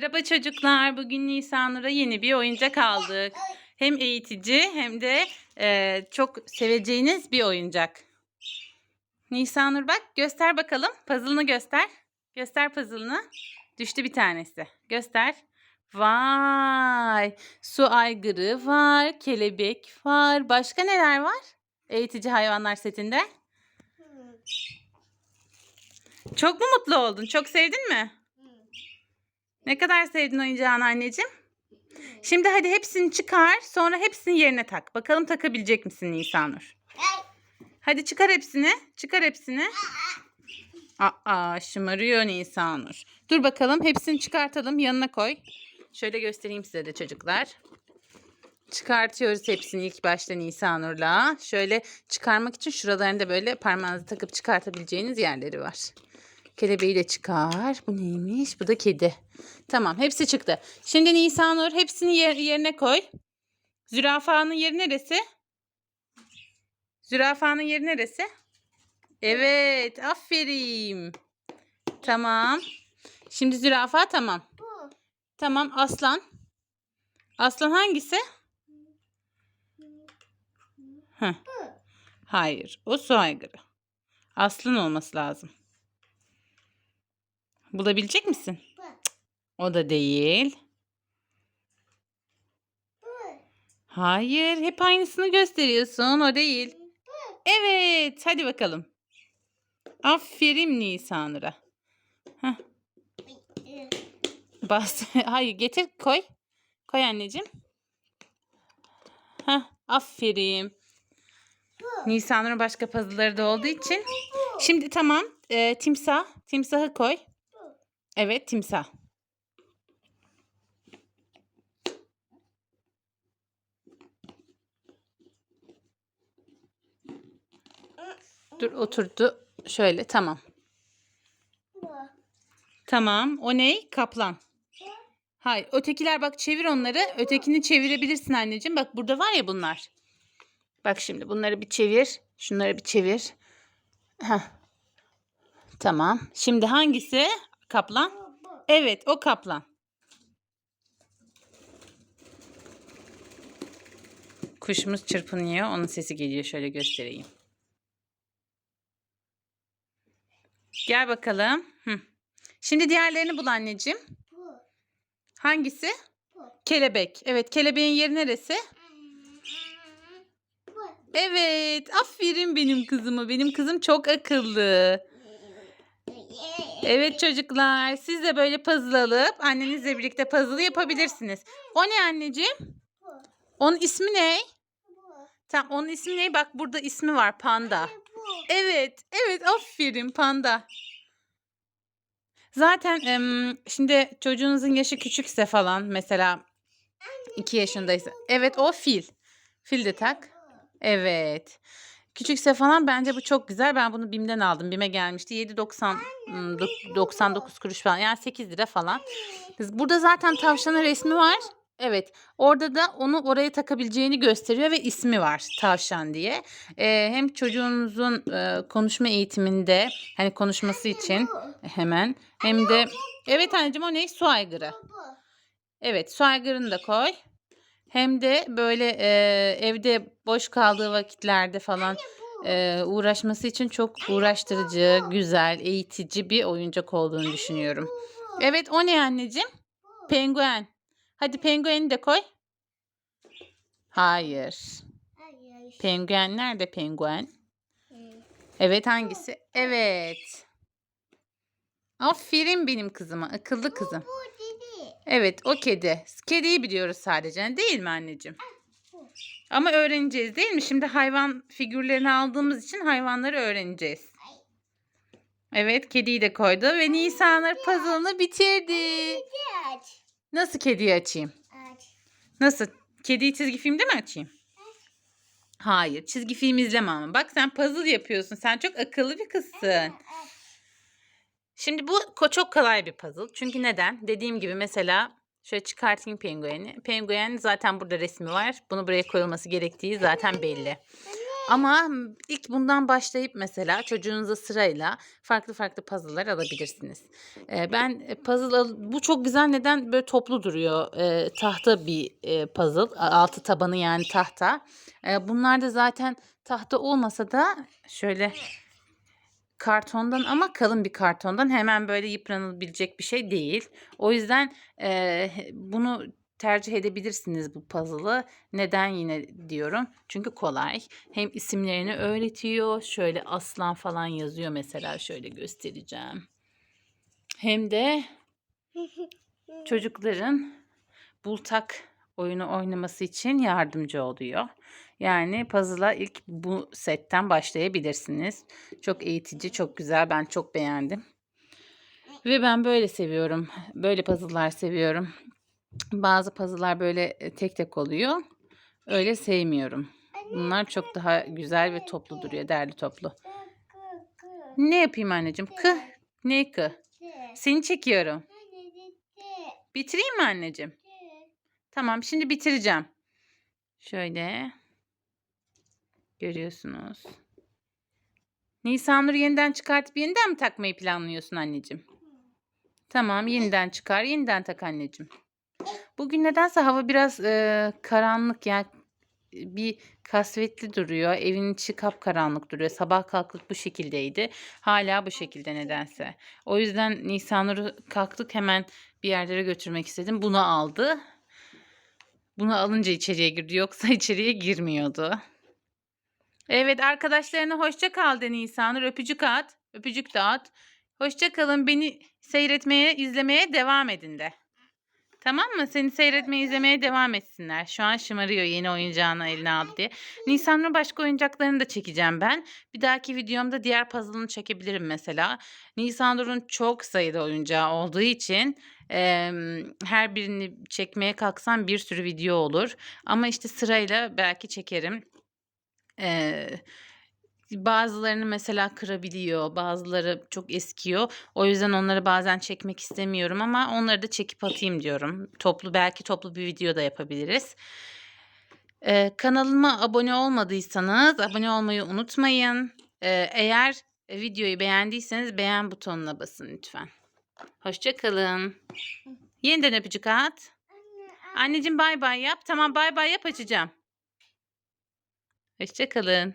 Merhaba çocuklar. Bugün Nisanur'a yeni bir oyuncak aldık. Hem eğitici hem de e, çok seveceğiniz bir oyuncak. Nisanur bak göster bakalım. Puzzle'ını göster. Göster puzzle'ını. Düştü bir tanesi. Göster. Vay! Su aygırı var, kelebek var. Başka neler var? Eğitici hayvanlar setinde. Çok mu mutlu oldun? Çok sevdin mi? Ne kadar sevdin oyuncağını anneciğim? Şimdi hadi hepsini çıkar, sonra hepsini yerine tak. Bakalım takabilecek misin Nisanur? Hadi çıkar hepsini. Çıkar hepsini. Aa, şımarıyor Nisanur. Dur bakalım hepsini çıkartalım. Yanına koy. Şöyle göstereyim size de çocuklar. Çıkartıyoruz hepsini ilk başta Nisanur'la. Şöyle çıkarmak için şuralarında böyle parmağınızı takıp çıkartabileceğiniz yerleri var. Kelebeği de çıkar. Bu neymiş? Bu da kedi. Tamam hepsi çıktı. Şimdi Nisanur hepsini yer- yerine koy. Zürafanın yeri neresi? Zürafanın yeri neresi? Evet aferin. Tamam. Şimdi zürafa tamam. Tamam aslan. Aslan hangisi? Heh. Hayır o su aygırı. Aslan olması lazım. Bulabilecek misin? Cık, O da değil. Hayır, hep aynısını gösteriyorsun. O değil. Evet, hadi bakalım. Aferin Nisanur'a. Heh, Bas. Hayır, getir koy. Koy anneciğim. Heh, aferin. Nisanur'un başka puzzle'ları da olduğu için. Şimdi tamam. Ee, timsah. Timsahı koy. Evet, timsah. Dur oturdu. Şöyle tamam. Tamam. O ne? Kaplan. Hayır. Ötekiler bak çevir onları. Ötekini çevirebilirsin anneciğim. Bak burada var ya bunlar. Bak şimdi bunları bir çevir. Şunları bir çevir. Heh. Tamam. Şimdi hangisi? Kaplan. Evet o kaplan. Kuşumuz çırpınıyor. Onun sesi geliyor. Şöyle göstereyim. Gel bakalım. Hı. Şimdi diğerlerini bul anneciğim. Hangisi? Kelebek. Evet kelebeğin yeri neresi? Evet. Aferin benim kızıma. Benim kızım çok akıllı. Evet çocuklar. Siz de böyle puzzle alıp annenizle birlikte puzzle yapabilirsiniz. O ne anneciğim? Onun ismi ne? Tamam onun ismi ne? Bak burada ismi var. Panda. Evet. Evet aferin panda. Zaten şimdi çocuğunuzun yaşı küçükse falan mesela 2 yaşındaysa. Evet o fil. Fil de tak. Evet. Küçükse falan bence bu çok güzel. Ben bunu BİM'den aldım. BİM'e gelmişti. 7.90 hmm, dok- 99 kuruş falan. Yani 8 lira falan. Burada zaten tavşanın resmi var. Evet. Orada da onu oraya takabileceğini gösteriyor ve ismi var tavşan diye. Ee, hem çocuğunuzun e, konuşma eğitiminde hani konuşması için hemen hem de evet anneciğim o ne? Su aygırı. Evet su aygırını da koy. Hem de böyle e, evde boş kaldığı vakitlerde falan e, uğraşması için çok uğraştırıcı, güzel, eğitici bir oyuncak olduğunu düşünüyorum. Evet o ne anneciğim? Penguen. Hadi pengueni de koy. Hayır. Penguen nerede penguen? Evet hangisi? Evet. Aferin benim kızıma. Akıllı kızım. Evet o kedi. Kediyi biliyoruz sadece değil mi anneciğim? Ama öğreneceğiz değil mi? Şimdi hayvan figürlerini aldığımız için hayvanları öğreneceğiz. Evet kediyi de koydu ve Nisanur puzzle'ını bitirdi. Nasıl kediyi açayım? Nasıl? Kediyi çizgi filmde mi açayım? Hayır çizgi film izleme ama. Bak sen puzzle yapıyorsun. Sen çok akıllı bir kızsın. Şimdi bu çok kolay bir puzzle. Çünkü neden? Dediğim gibi mesela şöyle çıkartayım pengueni. Penguen zaten burada resmi var. Bunu buraya koyulması gerektiği zaten belli. Ama ilk bundan başlayıp mesela çocuğunuza sırayla farklı farklı puzzle'lar alabilirsiniz. Eee, ben, eee, puzzle bu çok güzel neden? Böyle toplu duruyor. Eee, tahta bir, eee, puzzle. Altı tabanı yani tahta. Eee, bunlar da zaten tahta olmasa da şöyle kartondan ama kalın bir kartondan hemen böyle yıpranılabilecek bir şey değil. O yüzden, he bunu tercih edebilirsiniz bu puzzle'ı. Neden yine diyorum? Çünkü kolay. Hem isimlerini öğretiyor. Şöyle aslan falan yazıyor mesela. Şöyle göstereceğim. Hem de çocukların bultak oyunu oynaması için yardımcı oluyor. Yani puzzle'a ilk bu setten başlayabilirsiniz. Çok eğitici, çok güzel. Ben çok beğendim. Ve ben böyle seviyorum. Böyle puzzle'lar seviyorum. Bazı puzzle'lar böyle, eee, tek tek oluyor. Öyle sevmiyorum. Bunlar çok daha güzel ve toplu duruyor, derli toplu. Ne yapayım anneciğim? Kı. Ne kı? Seni çekiyorum. Bitireyim mi anneciğim? Tamam, şimdi bitireceğim. Şöyle. Görüyorsunuz. Nisanur'u yeniden çıkartıp yeniden mi takmayı planlıyorsun anneciğim? Tamam, yeniden çıkar, yeniden tak anneciğim. Bugün nedense hava biraz, eee, karanlık yani bir kasvetli duruyor. Evin içi kapkaranlık duruyor. Sabah kalktık bu şekildeydi. Hâlâ bu şekilde nedense. O yüzden Nisanur'u kalktık hemen bir yerlere götürmek istedim. Bunu aldı. Bunu alınca içeriye girdi. Yoksa içeriye girmiyordu. Evet, arkadaşlarına hoşça kal de. Öpücük at. Öpücük at. Hoşça kalın. Beni seyretmeye, izlemeye devam edin de. Tamam mı? Seni seyretmeye, izlemeye devam etsinler. Şu an şımarıyor yeni oyuncağını eline aldı diye. Nisanur'un başka oyuncaklarını da çekeceğim ben. Bir dahaki videomda diğer puzzle'ını çekebilirim mesela. Nisanur'un çok sayıda oyuncağı olduğu için emm, her birini çekmeye kalksam bir sürü video olur. Ama işte sırayla belki çekerim. Eee, bazılarını mesela kırabiliyor, bazıları çok eskiyor. O yüzden onları bazen çekmek istemiyorum ama onları da çekip atayım diyorum. Toplu belki toplu bir video da yapabiliriz. Eee, kanalıma abone olmadıysanız abone olmayı unutmayın. Eee, eğer videoyu beğendiyseniz beğen butonuna basın lütfen. Hoşça kalın. Yeniden öpücük at. Anneciğim bay bay yap. Tamam bay bay yap açacağım. Hoşça kalın.